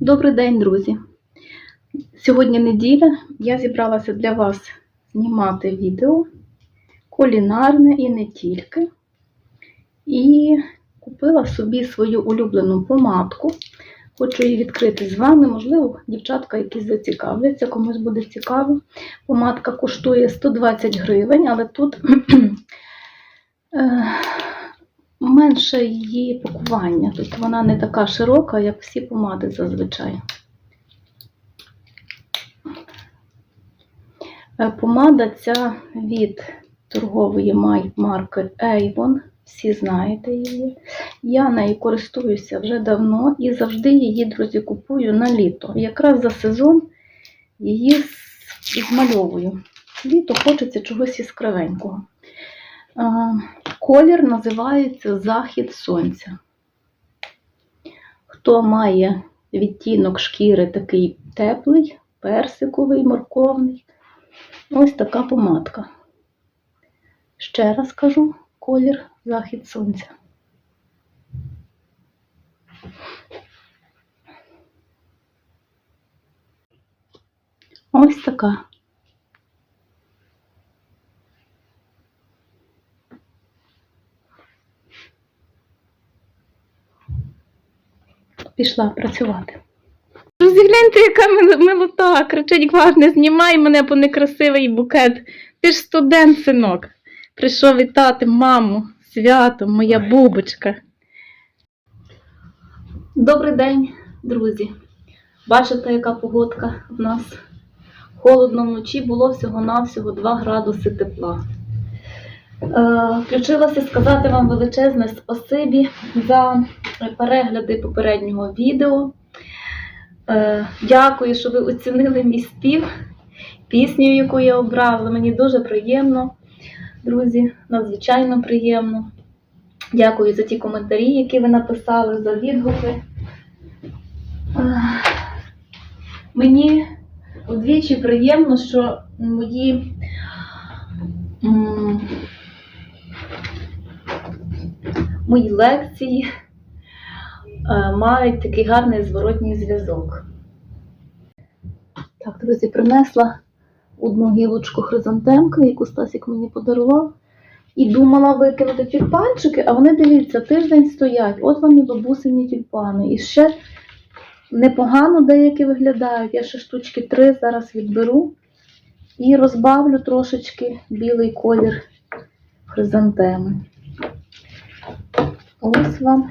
Добрий день, друзі! Сьогодні неділя. Я зібралася для вас знімати відео кулінарне і не тільки. І купила собі свою улюблену помадку. Хочу її відкрити з вами. Можливо, дівчатка якісь зацікавляться, комусь буде цікаво. Помадка коштує 120 гривень, але тут е, менше її пакування. Тобто вона не така широка, як всі помади зазвичай. Е, Помада ця від торгової марки Avon. Всі знаєте її. Я нею користуюся вже давно і завжди її, друзі, купую на літо. Якраз за сезон її змальовую. Літо хочеться чогось яскравенького. Колір називається Захід Сонця. Хто має відтінок шкіри такий теплий, персиковий, морковний, ось така помадка. Ще раз кажу, колір Захід Сонця. Ось така. Пішла працювати. Друзі, гляньте, яка милота. Кричить Гвар, не знімай мене, бо некрасивий букет. Ти ж студент, синок. Прийшов вітати маму, свято, моя бубочка. Добрий день, друзі. Бачите, яка погодка в нас? Холодно вночі було всього-навсього 2 градуси тепла. Е, Включилася сказати вам величезне спасибі за перегляди попереднього відео. Е, Дякую, що ви оцінили мій спів, пісню, яку я обрала. Мені дуже приємно, друзі, надзвичайно приємно. Дякую за ті коментарі, які ви написали, за відгуки. Е, Мені удвічі приємно, що мої мої лекції мають такий гарний зворотній зв'язок. Так, друзі, принесла одну гілочку хризантемки, яку Стасік мені подарував. І думала викинути тюльпанчики, а вони, дивіться, тиждень стоять. От вам і бабусині тюльпани. І ще непогано деякі виглядають. Я ще штучки три зараз відберу і розбавлю трошечки білий колір хризантеми. Ось вам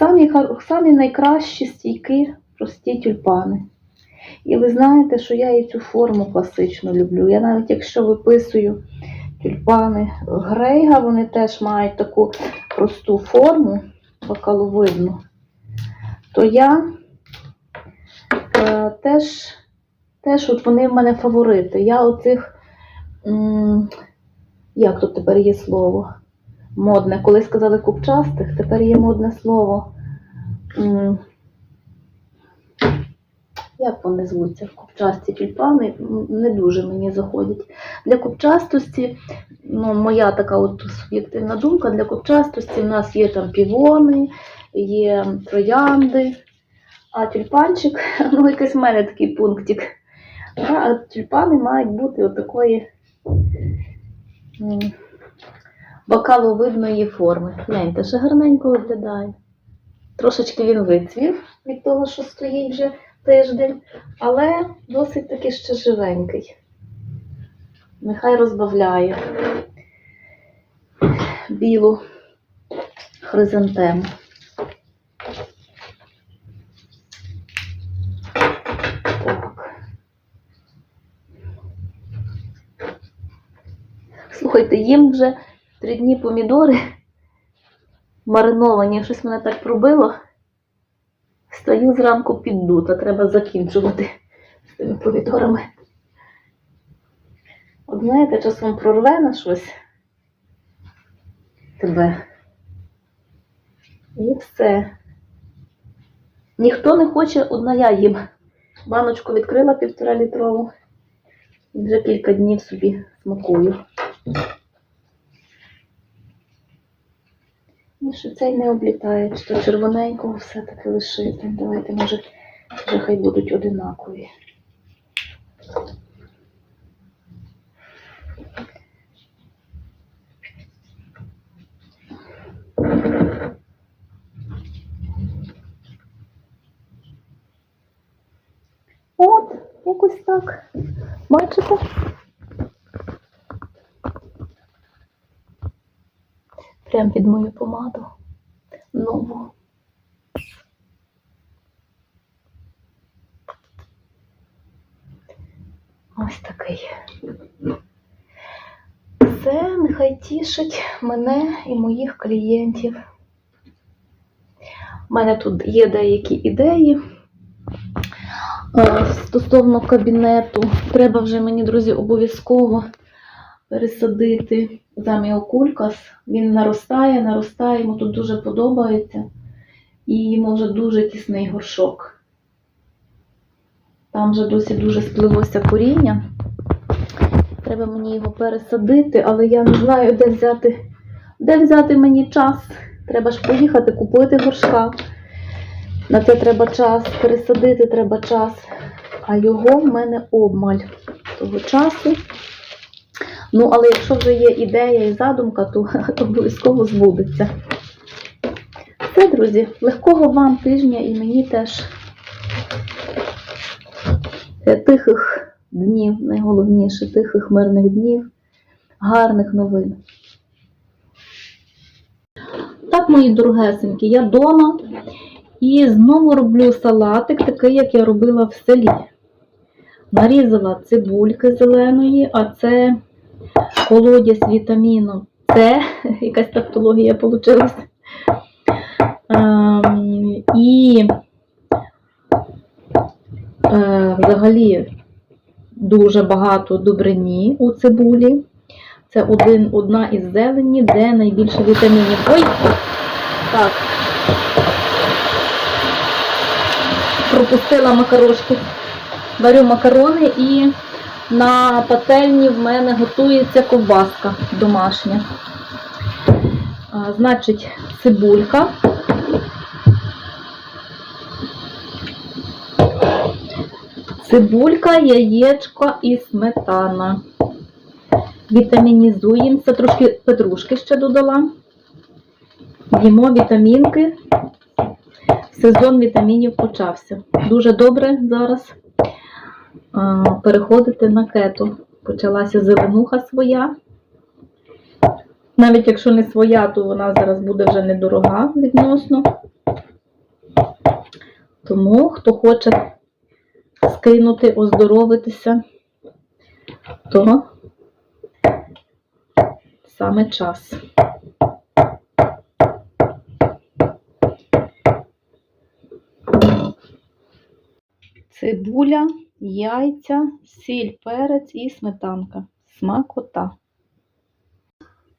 самі, самі найкращі стійкі прості тюльпани. І ви знаєте, що я і цю форму класичну люблю. Я навіть якщо виписую тюльпани Грейга, вони теж мають таку просту форму, бакаловидну, то я е, теж, теж от вони в мене фаворити. Я оцих, м, як тут тепер є слово? Модне. Коли сказали купчастих, тепер є модне слово. Як вони звуться? Купчасті тюльпани не дуже мені заходять. Для купчастості, ну, моя така от суб'єктивна думка, для купчастості в нас є там півони, є троянди, а тюльпанчик, ну якийсь в мене такий пунктик. А тюльпани мають бути отакої м, бокаловидної форми. Гляньте, ще гарненько виглядає. Трошечки він вицвів від того, що стоїть вже тиждень, але досить таки ще живенький. Нехай розбавляє білу хризантему. Слухайте, їм вже три дні помідори мариновані, щось мене так пробило. Стою зранку піддута, треба закінчувати з тими помідорами. От знаєте, часом прорве на щось тебе. І все. Ніхто не хоче, одна я їм. Баночку відкрила півтора літрову. І вже кілька днів собі смакую. Ну, що цей не облітає, що червоненького все-таки лишити. Давайте, може, Вже хай будуть одинакові. От, якось так. Бачите? Прям під мою помаду. Нову. Ось такий. Це нехай тішить мене і моїх клієнтів. У мене тут є деякі ідеї. Е, Стосовно кабінету, треба вже мені, друзі, обов'язково пересадити заміокулькас. Він наростає, наростає, йому тут дуже подобається. І йому вже дуже тісний горшок. Там вже досі дуже сплилося коріння. Треба мені його пересадити, але я не знаю, де взяти, де взяти мені час. Треба ж поїхати, купити горшка. На це треба час, пересадити треба час. А його в мене обмаль того часу. Ну, але якщо вже є ідея і задумка, то обов'язково збудеться. Все, друзі, легкого вам тижня і мені теж Е, тихих днів, найголовніше, тихих мирних днів, гарних новин. Так, мої дорогесенькі, я вдома і знову роблю салатик, такий, як я робила в селі. Нарізала цибульки зеленої, а це колодязь вітаміну С, якась тавтологія вийшла. Ем, і е, взагалі дуже багато добрині у цибулі. Це один, одна із зелені, де найбільше вітамінів. Ой! Так. Пропустила макарошки. Варю макарони і на пательні в мене готується ковбаска домашня. Значить, цибулька. Цибулька, яєчко і сметана. Вітамінізуємося, трошки петрушки ще додала. Їмо вітамінки. Сезон вітамінів почався. Дуже добре зараз переходити на кето. Почалася зеленуха своя. Навіть якщо не своя, то вона зараз буде вже недорога відносно. Тому, хто хоче скинути, оздоровитися, то саме час. Цибуля, яйця, сіль, перець і сметанка. Смакота.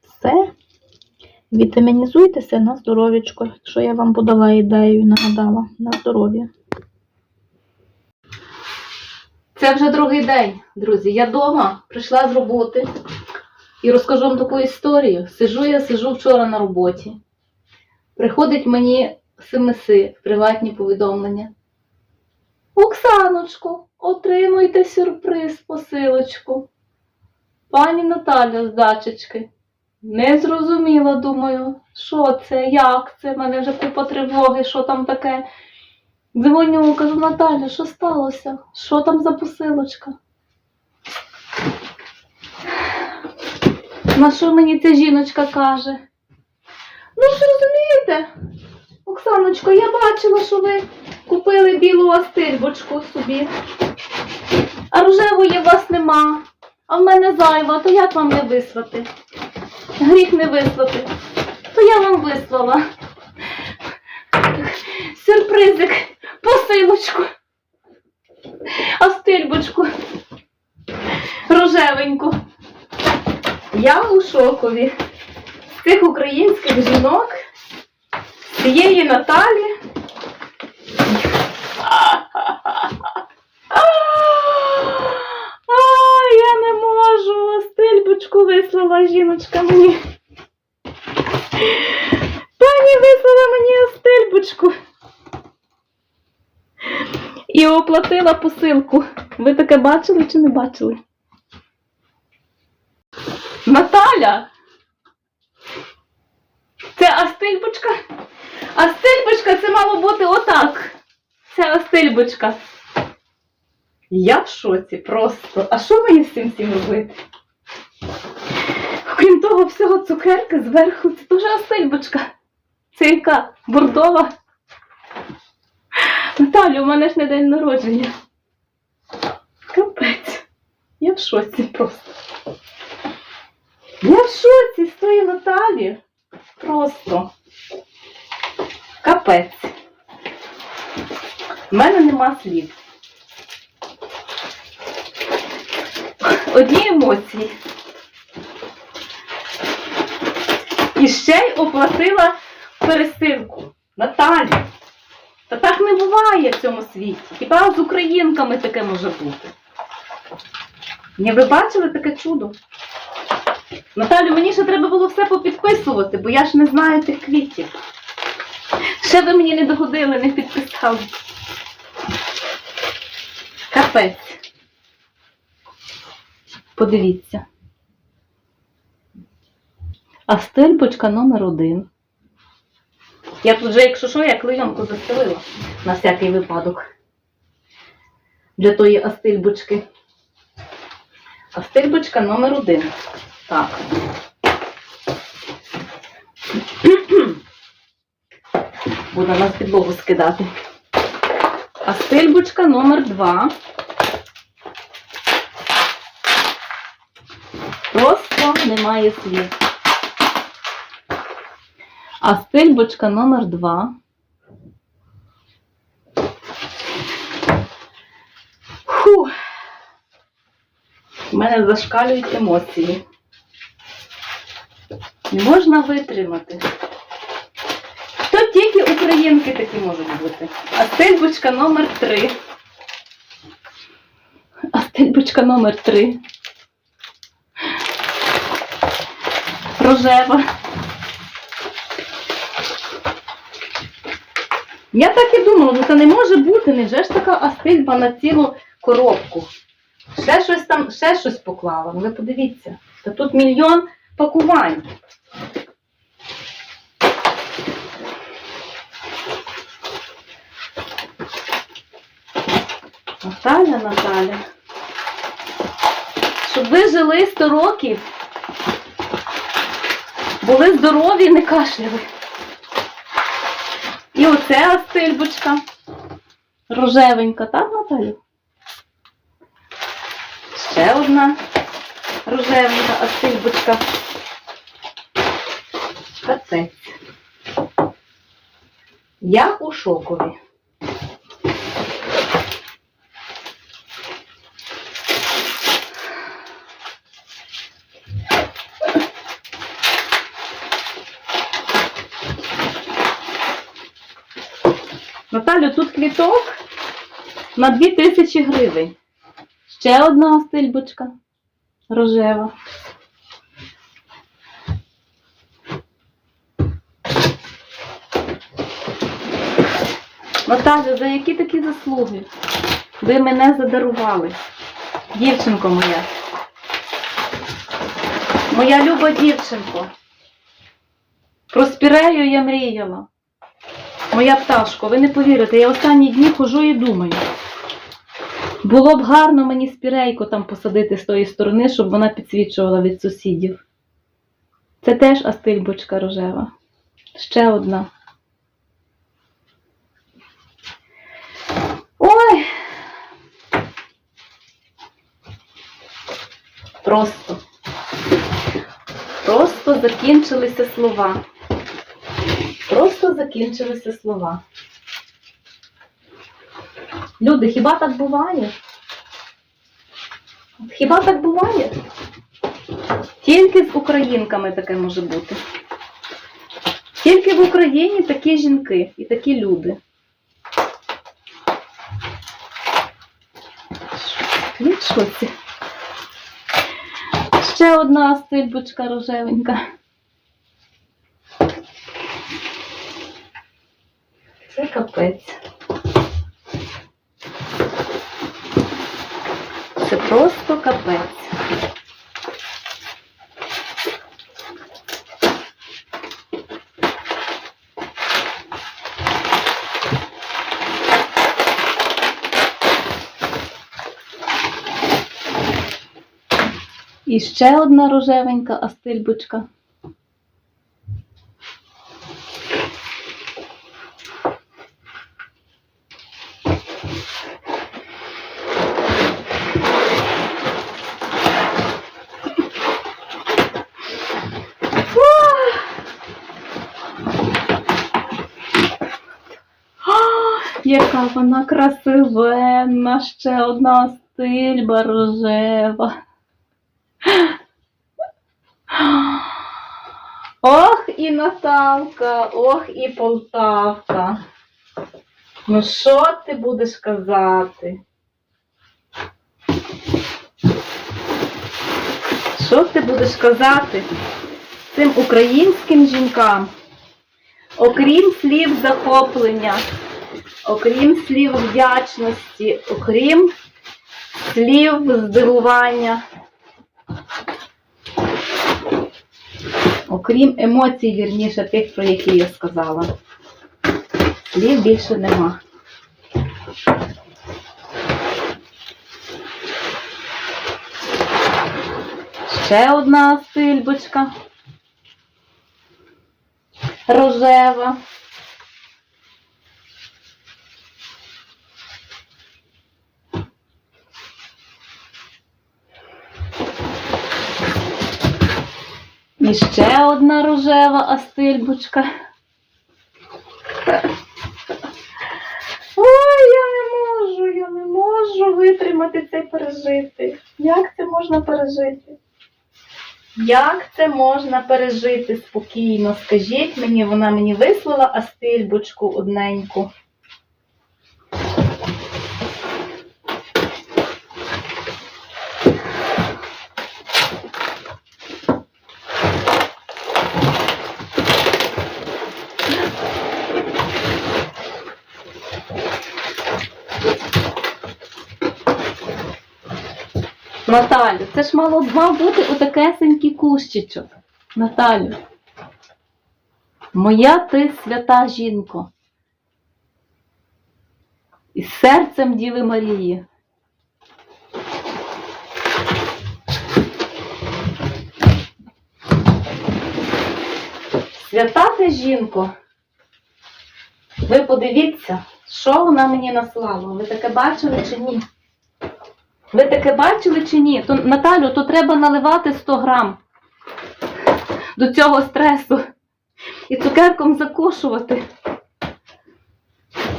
Все. Вітамінізуйтеся на здоров'ячко, якщо я вам подала ідею і нагадала на здоров'я. Це вже другий день, друзі. Я вдома прийшла з роботи і розкажу вам таку історію. Сижу я, сижу вчора на роботі. Приходить мені смси в приватні повідомлення. Оксаночко, отримуйте сюрприз посилочку. Пані Наталя з дачечки. Не зрозуміла, думаю, що це, як це, в мене вже купа тривоги, що там таке. Дзвоню, кажу, Наталя, що сталося? Що там за посилочка? На що мені ця жіночка каже? Ну ж розумієте, Оксаночко, я бачила, що ви купили білу астильбочку собі. А рожевої у вас нема. А в мене зайва, то як вам не вислати? Гріх не вислати. То я вам вислала. Сюрпризик, посилочку. Астильбочку. Рожевеньку. Я у шокові. З цих українських жінок, з цієї Наталі. А, я можу. Стильбочку вислала жіночка мені. Пані вислала мені стильбочку. І оплатила посилку. Ви таке бачили чи не бачили? Наталя! Це астильбочка? Астильбочка, це мало бути отак. Це астильбочка. Я в шоці просто. А що мені з цим всім робити? Окрім того всього цукерки зверху, це теж астильбочка. Це яка? Бордова? Наталю, у мене ж не день народження. Капець. Я в шоці просто. Я в шоці з тої Наталі. Просто. Капець. У мене нема слів. Одні емоції. І ще й оплатила пересилку. Наталі. Та так не буває в цьому світі. Хіба з українками таке може бути? Ні, ви бачили таке чудо? Наталю, мені ще треба було все попідписувати, бо я ж не знаю тих квітів. Ще ви мені не догодили, не підписали. Капець. Подивіться. А стельбочка номер один. Я тут вже, якщо що, я клейонку застелила на всякий випадок. Для тої астильбочки. Астильбочка номер один. Так. Буду нас підлогу скидати. Астильбочка номер два. Просто немає слів. А стильбочка номер два. Фу. У мене зашкалюють емоції. Не можна витримати. То тільки українки такі можуть бути. А стильбочка номер три. А стильбочка номер три. Рожева. Я так і думала, ну це не може бути, невже ж така астильба на цілу коробку. Ще щось там, ще щось поклала. Ну ви подивіться. Та тут мільйон пакувань. Наталя, Наталя. Щоб ви жили 100 років, були здорові і не кашляли. І оце астильбочка. Рожевенька, так, Наталю? Ще одна рожевенька астильбочка. Кацець. Я у шокові. Наталю, тут квіток на 2000 гривень. Ще одна стильбочка рожева. Наталю, за які такі заслуги? Ви мене задарували. Дівчинко моя. Моя люба дівчинко. Про спірею я мріяла. Моя пташко, ви не повірите, я останні дні хожу і думаю. Було б гарно мені спірейку там посадити з тої сторони, щоб вона підсвічувала від сусідів. Це теж астильбочка рожева. Ще одна. Ой. Просто. Просто закінчилися слова. Закінчилися слова. Люди, хіба так буває? Хіба так буває? Тільки з українками таке може бути. Тільки в Україні такі жінки і такі люди. Я в шоці. Ще одна стильбочка рожевенька. капець. Це просто капець. І ще одна рожевенька астильбочка. Яка вона красивенна, ще одна стильба рожева. Ох і Наталка, ох і Полтавка. Ну що ти будеш казати? Що ти будеш казати цим українським жінкам? Окрім слів захоплення, окрім слів вдячності, окрім слів здивування, окрім емоцій, вірніше, тих, про які я сказала. Слів більше нема. Ще одна стильбочка. Рожева. І ще одна рожева астильбочка. Ой, я не можу, я не можу витримати це пережити. Як це можна пережити? Як це можна пережити спокійно? Скажіть мені, вона мені вислала астильбочку одненьку. Наталю, це ж мало мав бути отакесенький кущичок. Наталю. Моя ти свята жінко. Із серцем Діви Марії. Свята ти жінко. Ви подивіться, що вона мені наслала. Ви таке бачили чи ні? Ви таке бачили чи ні? То, Наталю, то треба наливати 100 грам до цього стресу і цукерком закушувати.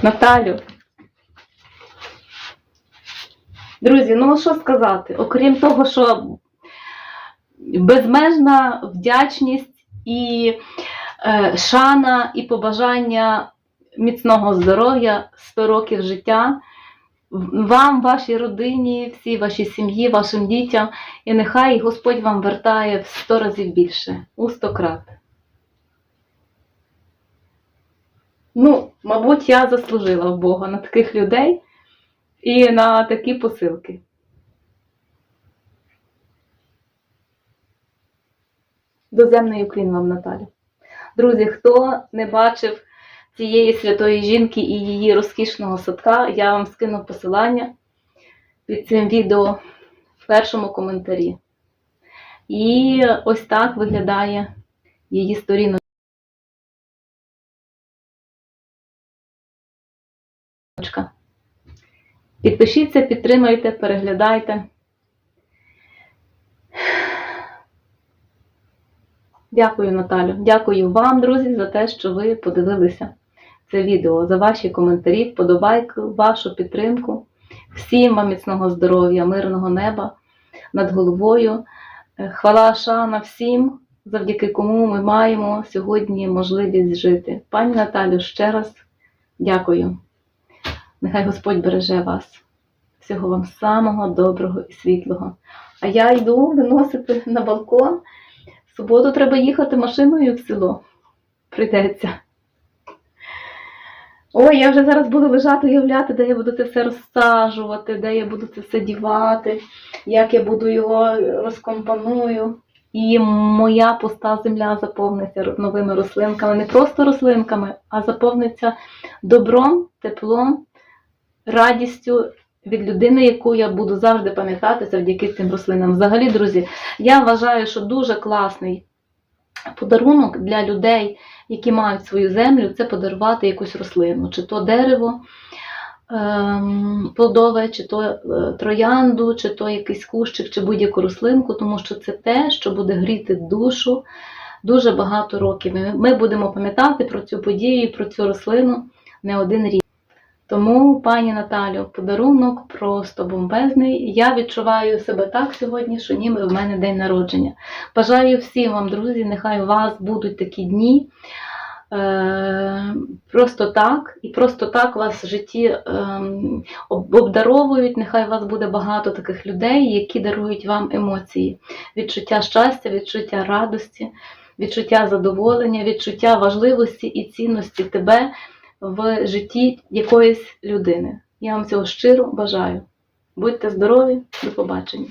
Наталю. Друзі, ну що сказати? Окрім того, що безмежна вдячність і е, шана, і побажання міцного здоров'я, 100 років життя вам, вашій родині, всій вашій сім'ї, вашим дітям, і нехай Господь вам вертає в сто разів більше, у сто крат. Ну, мабуть, я заслужила в Бога на таких людей і на такі посилки. Доземний уклін вам, Наталя. Друзі, хто не бачив цієї святої жінки і її розкішного садка, я вам скину посилання під цим відео в першому коментарі. І ось так виглядає її сторіночка. Підпишіться, підтримайте, переглядайте. Дякую, Наталю. Дякую вам, друзі, за те, що ви подивилися це відео, за ваші коментарі, вподобайки, вашу підтримку. Всім вам міцного здоров'я, мирного неба над головою. Е, Хвала шана всім, завдяки кому ми маємо сьогодні можливість жити. Пані Наталю, ще раз дякую. Нехай Господь береже вас. Всього вам самого доброго і світлого. А я йду виносити на балкон. В суботу треба їхати машиною в село. Прийдеться. Ой, я вже зараз буду лежати уявляти, де я буду це все розсаджувати, де я буду це все дівати, як я буду його розкомпоную. І моя пуста земля заповниться новими рослинками, не просто рослинками, а заповниться добром, теплом, радістю від людини, яку я буду завжди пам'ятати завдяки цим рослинам. Взагалі, друзі, я вважаю, що дуже класний подарунок для людей, які мають свою землю, це подарувати якусь рослину, чи то дерево ем, плодове, чи то е, троянду, чи то якийсь кущик, чи будь-яку рослинку, тому що це те, що буде гріти душу дуже багато років. Ми- Ми будемо пам'ятати про цю подію, про цю рослину не один рік. Тому, пані Наталю, подарунок просто бомбезний. Я відчуваю себе так сьогодні, що ніби в мене день народження. Бажаю всім вам, друзі, нехай у вас будуть такі дні. Е, просто так, і просто так вас в житті ем, обдаровують. Нехай у вас буде багато таких людей, які дарують вам емоції, відчуття щастя, відчуття радості, відчуття задоволення, відчуття важливості і цінності тебе в житті якоїсь людини. Я вам цього щиро бажаю. Будьте здорові, до побачення.